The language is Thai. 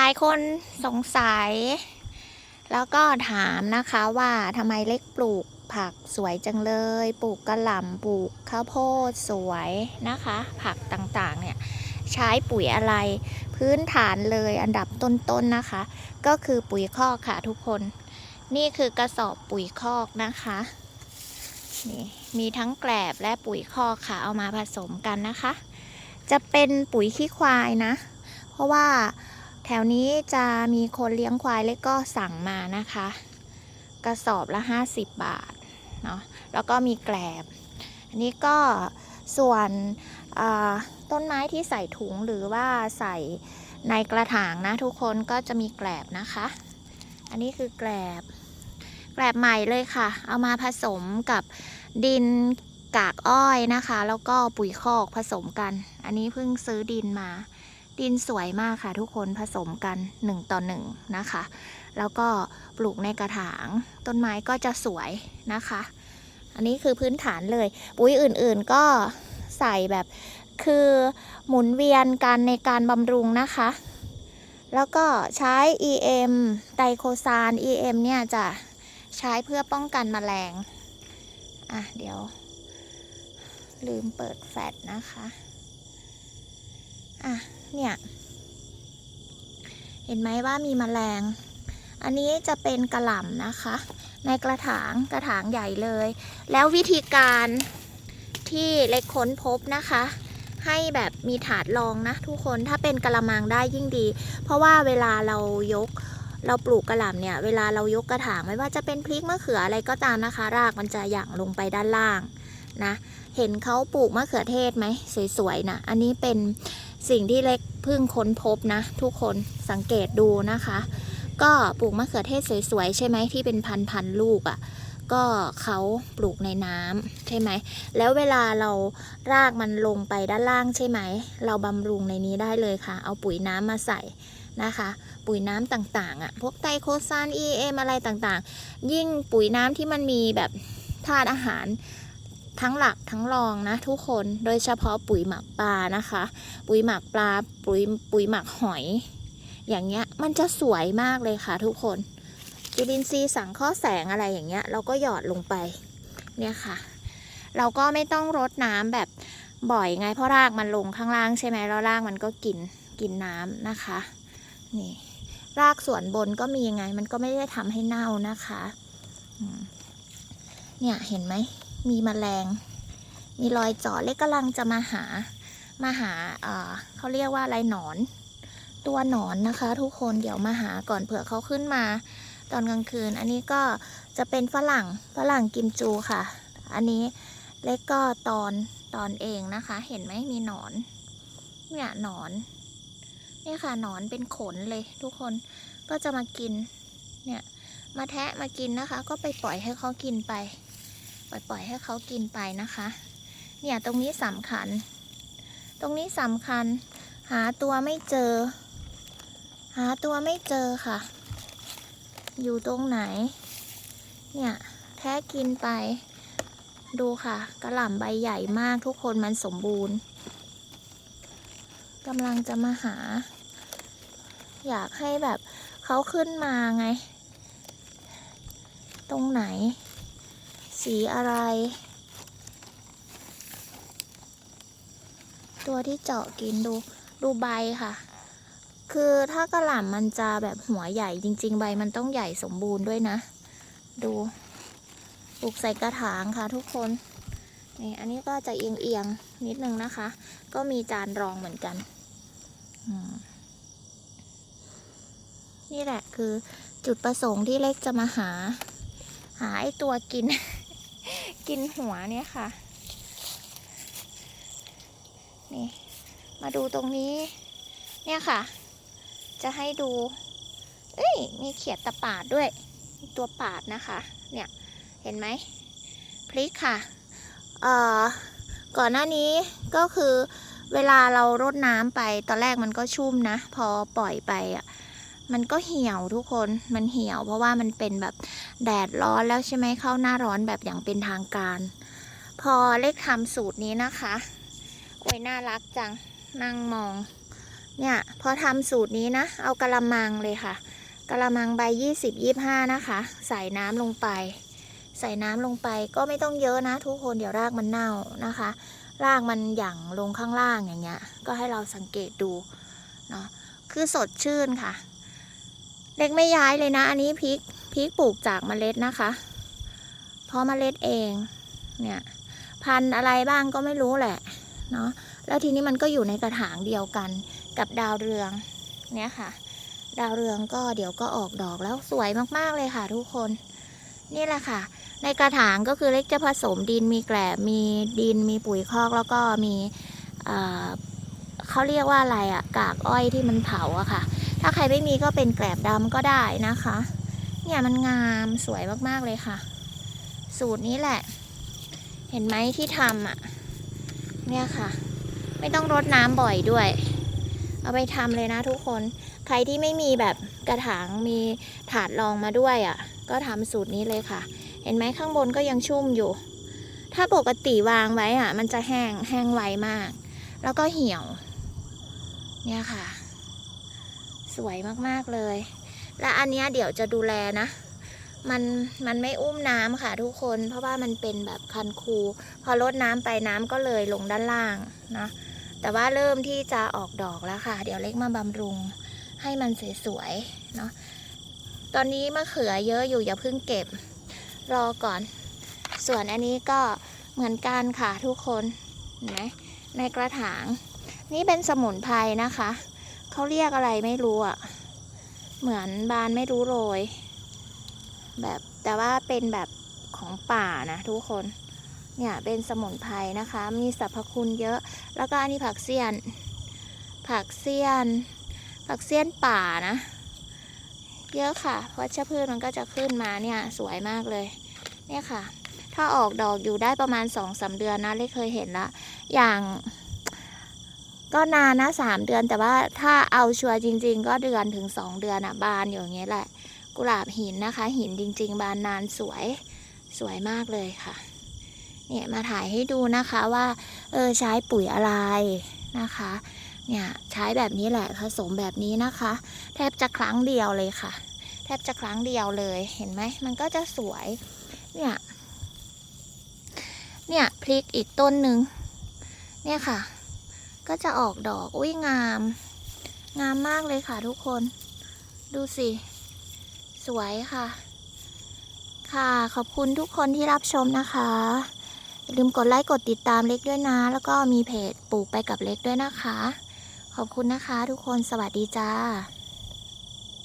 ลายคนสงสัย แล้วก็ถามนะคะว่าทำไมเล็กปลูกผักสวยจังเลย ปลูกกระหล่ำปลูกข้าวโพดสวยนะคะ ผักต่างๆเนี่ยใช้ปุ๋ยอะไรพื้นฐานเลยอันดับต้นๆนนะคะ ก็คือปุ๋ยคอกค่ะทุกคน นี่คือกระสอบปุ๋ยคอกนะคะนี่มีทั้งแกลบและปุ๋ยคอกค่ะเอามาผสมกันนะคะ จะเป็นปุ๋ยขี้ควายนะ เพราะว่า ถวนี้จะมีคนเลี้ยงควายเล็กก็สั่งมานะคะ กระสอบละ 50 บาทเนาะแล้วก็มีแกลบ อันนี้ก็ส่วนต้นไม้ที่ใส่ถุงหรือว่าใส่ในกระถางนะทุกคนก็จะมีแกลบนะคะ อันนี้คือแกลบ แกลบใหม่เลยค่ะ เอามาผสมกับดินกากอ้อยนะคะ แล้วก็ปุ๋ยคอกผสมกัน อันนี้เพิ่งซื้อดินมา ดินสวยมากค่ะทุกคนผสมกัน 1 ต่อ 1 นะคะ แล้วก็ปลูกในกระถาง ต้นไม้ก็จะสวยนะคะ อันนี้คือพื้นฐานเลย ปุ๋ยอื่นๆก็ใส่แบบคือหมุนเวียนกันในการบำรุงนะคะ แล้วก็ใช้ EM ไดโคซาน EM เนี่ยจะใช้เพื่อป้องกันแมลง อะเดี๋ยว ลืมเปิดแฟลชนะคะ อะ เนี่ย เห็นไหมว่ามีแมลง อันนี้จะเป็นกระหล่ำนะคะ ในกระถางกระถางใหญ่เลย แล้ววิธีการที่เล็กค้นพบนะคะ ให้แบบมีถาดรองนะทุกคนถ้าเป็นกระมังได้ยิ่งดี เพราะว่าเวลาเรายกเราปลูกกระหล่ำเนี่ย เวลาเรายกกระถางไม่ว่าจะเป็นพริกมะเขืออะไรก็ตามนะคะ รากมันจะหยั่งลงไปด้านล่างนะ เห็นเขาปลูกมะเขือเทศไหมสวยๆนะ อันนี้เป็น สิ่งที่เล็กเพิ่งค้นพบนะ ทุกคนสังเกตดูนะคะ ก็ปลูกมะเขือเทศสวยๆ ใช่ไหมที่เป็นพันๆลูกอะ่ะ ก็เขาปลูกในน้ำใช่ไหม แล้วเวลาเรารากมันลงไปด้านล่างใช่ไหม เราบำรุงในนี้ได้เลยค่ะ เอาปุ๋ยน้ำมาใส่นะคะปุ๋ยน้ำต่างๆอะ่ะพวกไตรโคซาน EM อะไรต่างๆ ยิ่งปุ๋ยน้ำที่มันมีแบบธาตุอาหาร ทั้งหลักทั้งรองนะทุกคนโดยเฉพาะปุ๋ยหมักปลานะคะ ปุ๋ยหมักปลาปุ๋ยปุ๋ยหมักหอย อย่างเงี้ยมันจะสวยมากเลยค่ะทุกคนจุลินทรีย์สังเคราะห์แสงอะไรอย่างเงี้ย เราก็หยอดลงไปเนี่ยค่ะ เราก็ไม่ต้องรดน้ำแบบบ่อยไงเพราะรากมันลงข้างล่างใช่ไหมแล้วรากมันก็กินกินน้ำนะคะนี่รากส่วนบนก็มียังไง มันก็ไม่ได้ทำให้เน่านะคะเนี่ยเห็นไหม มีแมลง มีรอยเจาะเล็กกำลังจะมาหามาหาเอ่อเขาเรียกว่าอะไรหนอน ตัวหนอนนะคะ ทุกคนเดี๋ยวมาหาก่อนเผื่อเขาขึ้นมา ตอนกลางคืน อันนี้ก็จะเป็นฝรั่งฝรั่งกิมจูค่ะ อันนี้เล็กก็ตอนตอนเองนะคะ เห็นไหมมีหนอนเนี่ยหนอนเนี่ยค่ะหนอนเป็นขนเลยทุกคนก็จะมากินเนี่ยมาแทะมากินนะคะ ก็ไปปล่อยให้เขากินไป ปล่อยปล่อยให้เขากินไปนะคะ เนี่ยตรงนี้สำคัญ ตรงนี้สำคัญ หาตัวไม่เจอ หาตัวไม่เจอค่ะ อยู่ตรงไหน เนี่ยแท้กินไป ดูค่ะกระหล่ำใบใหญ่มากทุกคนมันสมบูรณ์กำลังจะมาหา อยากให้แบบเขาขึ้นมาไง ตรงไหน สีอะไร ตัวที่เจาะกินดูดูใบค่ะ คือถ้ากระหล่ำมันจะแบบหัวใหญ่จริง ๆ ใบมันต้องใหญ่สมบูรณ์ด้วยนะ ดูปลูกใส่กระถางค่ะทุกคน นี่อันนี้ก็จะเอียงๆนิดนึงนะคะ ก็มีจานรองเหมือนกัน นี่แหละคือจุดประสงค์ที่เล็กจะมาหา หาไอตัวกิน กินหัวเนี่ยค่ะ นี่ มาดูตรงนี้ เนี่ยค่ะ จะให้ดู เอ้ย มีเขียดตะปาดด้วยมีตัวปาดนะคะ เนี่ย เห็นไหมพริกค่ะ เอ่อ ก่อนหน้านี้ก็คือเวลาเรารดน้ำไป ตอนแรกมันก็ชุ่มนะ พอปล่อยไปอะ มันก็เหี่ยวทุกคนมันเหี่ยว เพราะว่ามันเป็นแบบแดดร้อนแล้วใช่ไหมเข้าหน้าร้อนแบบอย่างเป็นทางการ พอเล็กทำสูตรนี้นะคะโอ้ยน่ารักจังนั่งมอง เนี่ยพอทำสูตรนี้นะ เอากระมังเลยค่ะกระมังใบยี่สิบยี่ห้านะคะ ใส่น้ำลงไป ใส่น้ำลงไปก็ไม่ต้องเยอะนะ ทุกคนเดี๋ยวรากมันเน่านะคะ รากมันหยั่งลงข้างล่างอย่างเงี้ย ก็ให้เราสังเกตดูเนาะคือสดชื่นค่ะ เล็กไม่ย้ายเลยนะ อันนี้พริกพริกปลูกจากเมล็ดนะคะ เพราะเมล็ดเองเนี่ยพันธุ์อะไรบ้างก็ไม่รู้แหละเนาะแล้วทีนี้มันก็อยู่ในกระถางเดียวกันกับดาวเรืองเนี่ยค่ะ ดาวเรืองก็เดี๋ยวก็ออกดอกแล้วสวยมากๆเลยค่ะ ทุกคน นี่แหละค่ะ ในกระถางก็คือเล็กจะผสมดินมีแกลบมีดินมีปุ๋ยคอกแล้วก็มีเอ่อเขาเรียกว่าอะไรอะกากอ้อยที่มันเผาอะค่ะ ถ้าใครไม่มีก็เป็นแกลบดำก็ได้นะคะ เนี่ยมันงามสวยมากๆเลยค่ะ สูตรนี้แหละ เห็นไหมที่ทำอะเนี่ยค่ะ ไม่ต้องรดน้ำบ่อยด้วย เอาไปทำเลยนะทุกคน ใครที่ไม่มีแบบกระถางมีถาดรองมาด้วยอะ่ะ ก็ทำสูตรนี้เลยค่ะ เห็นไหมข้างบนก็ยังชุ่มอยู่ ถ้าปกติวางไว้อะ่ะ มันจะแห้งแห้งไวมาก แล้วก็เหี่ยว เนี่ยค่ะ วยมากๆเลย และอันนี้เดี๋ยวจะดูแลนะ มันมันไม่อุ้มน้ำค่ะทุกคน เพราะว่ามันเป็นแบบคันคู พอลดน้ำไปน้ำก็เลยลงด้านล่างนะแต่ว่าเริ่มที่จะออกดอกแล้วค่ะ เดี๋ยวเล็กมาบำรุงให้มันสวยๆเนาะตอนนี้มะเขือเยอะอยู่อย่าเพิ่งเก็บ รอก่อน ส่วนอันนี้ก็เหมือนกันค่ะทุกคนเห็นไหมในกระถาง นี่เป็นสมุนไพรนะคะ เขาเรียกอะไรไม่รู้อะ่ะเหมือนบานไม่รู้โรย แบบแต่ว่าเป็นแบบของป่านะทุกคน เนี่ยเป็นสมุนไพรนะคะ มีสรรพคุณเยอะ แล้วก็อันนี้ผักเสี้ยน ผักเสี้ยน ผักเสี้ยนป่านะ เยอะค่ะ เพราะชะพืชมันก็จะขึ้นมาเนี่ยสวยมากเลย เนี่ยค่ะ ถ้าออกดอกอยู่ได้ประมาณสองสาเดือนนะเล็กเคยเห็นละ อย่าง ก็นานนะสามเดือนแต่ว่าถ้าเอาชัวร์จริง ๆ ก็เดือนถึงสองเดือนอะบานอยู่อย่างเงี้ยแหละ กุหลาบหินนะคะ หินจริง ๆ บานนานสวยสวยมากเลยค่ะ เนี่ยมาถ่ายให้ดูนะคะว่า เออใช้ปุ๋ยอะไรนะคะ เนี่ยใช้แบบนี้แหละผสมแบบนี้นะคะ แทบจะครั้งเดียวเลยค่ะ แทบจะครั้งเดียวเลยเห็นไหมมันก็จะสวย เนี่ย เนี่ยพริกอีกต้นหนึ่งเนี่ยค่ะ ก็จะออกดอก อุ้ยงาม งามมากเลยค่ะทุกคน ดูสิ สวยค่ะ ค่ะ ขอบคุณทุกคนที่รับชมนะคะ อย่าลืมกดไลค์ กดติดตามเล็กด้วยนะ แล้วก็มีเพจปลูกไปกับเล็กด้วยนะคะ ขอบคุณนะคะทุกคน สวัสดีจ้า